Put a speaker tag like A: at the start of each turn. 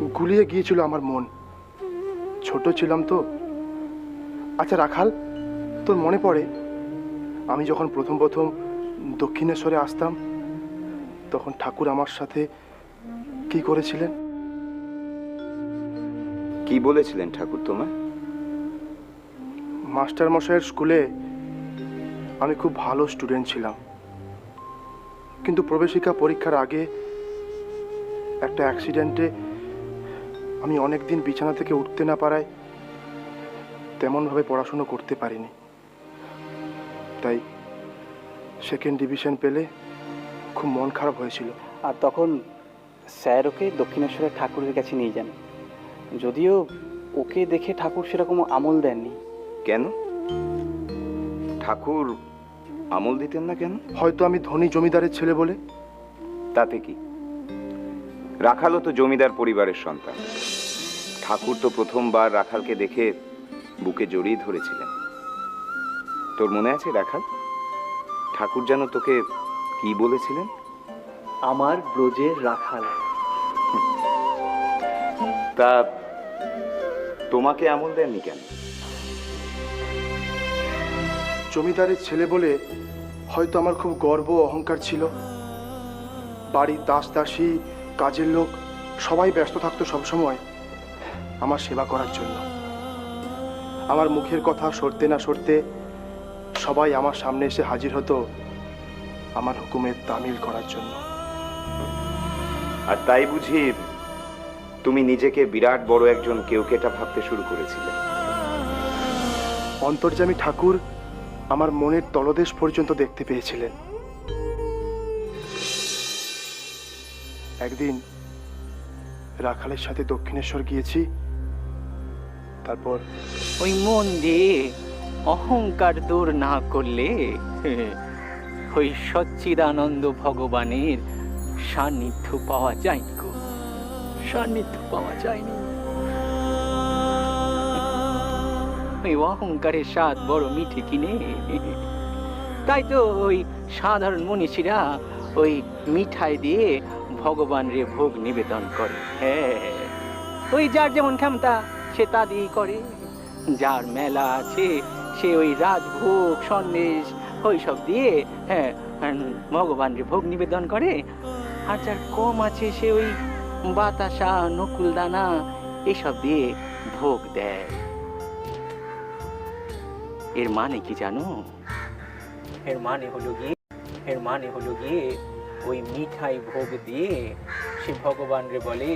A: গুলিয়ে গিয়েছিল আমার মন। ছোট ছিলাম তো। আচ্ছা রাখাল তোর মনে পড়ে? আমি যখন প্রথম প্রথম দক্ষিণেশ্বরে আসতাম তখন ঠাকুর আমার সাথে কি করেছিলেন?
B: কি বলেছিলেন ঠাকুর তোমায়?
A: মাস্টার মশাইয়ের স্কুলে আমি খুব ভালো স্টুডেন্ট ছিলাম। কিন্তু প্রবেশিকা পরীক্ষার আগে একটা অ্যাক্সিডেন্টে আমি অনেক দিন বিছানা থেকে উঠতে না পারায় তেমনভাবে পড়াশুনো করতে পারিনি। তাই সেকেন্ড ডিভিশন পেলে খুব মন খারাপ হয়েছিল।
C: আর তখন স্যার ওকে দক্ষিণেশ্বরের ঠাকুরের কাছে নিয়ে যান। যদিও ওকে দেখে ঠাকুর সেরকম আমল দেননি।
B: কেন? ঠাকুর আমল দিতেন না কেন?
A: হয়তো আমি ধনী জমিদারের ছেলে বলে।
B: তাতে কি? রাখালও তো জমিদার পরিবারের সন্তান। ঠাকুর তো প্রথমবার রাখালকে দেখে বুকে জড়িয়ে ধরেছিলেন। তোর মনে আছে রাখাল? ঠাকুর যেন তোকে কি বলেছিলেন?
C: আমার ব্রজের রাখাল।
B: তা তোমাকে আমল দেননি কেন?
A: জমিদারের ছেলে বলে হয়তো আমার খুব গর্ব অহংকার ছিল। বাড়ির দাস দাসী কাজের লোক সবাই ব্যস্ত থাকতো সবসময় আমার সেবা করার জন্য। আমার মুখের কথা সরতে না সরতে সবাই আমার সামনে এসে হাজির হতো আমার হুকুমের তামিল করার জন্য।
B: আর তাই বুঝি তুমি নিজেকে বিরাট বড় একজন কেউকেটা ভাবতে শুরু করেছিলে।
A: অন্তর্যামী ঠাকুর আমার মনের তলদেশ পর্যন্ত দেখতে পেয়েছিলেন। একদিন রাখালের সাথে দক্ষিণেশ্বর গিয়েছি, তারপর
D: ওই মন দিয়ে অহংকার দূর না করলে ওই সচ্চিদানন্দ ভগবানের সান্নিধ্য পাওয়া যায়নি গো। সান্নিধ্য পাওয়া যায়নি। ওই অহংকারের স্বাদ বড় মিঠে কিনে। তাই তো ওই সাধারণ মনীষীরা ওই মিঠাই দিয়ে ভগবান রে ভোগ নিবেদন করে। হ্যাঁ। ওই যার যেমন ক্ষমতা সে তা দিয়েই করে। যার মেলা আছে সে ওই রাজভোগ সন্দেশ ওই সব দিয়ে হ্যাঁ ভগবান রে ভোগ নিবেদন করে। আর যার কম আছে সে ওই বাতাসা নকুল দানা এসব দিয়ে ভোগ দেয়। এর মানে কি জানো? এর মানে হলো গিয়ে এর মানে হলো গিয়ে ওই মিঠাই ভোগ দিয়ে সে ভগবান রে বলে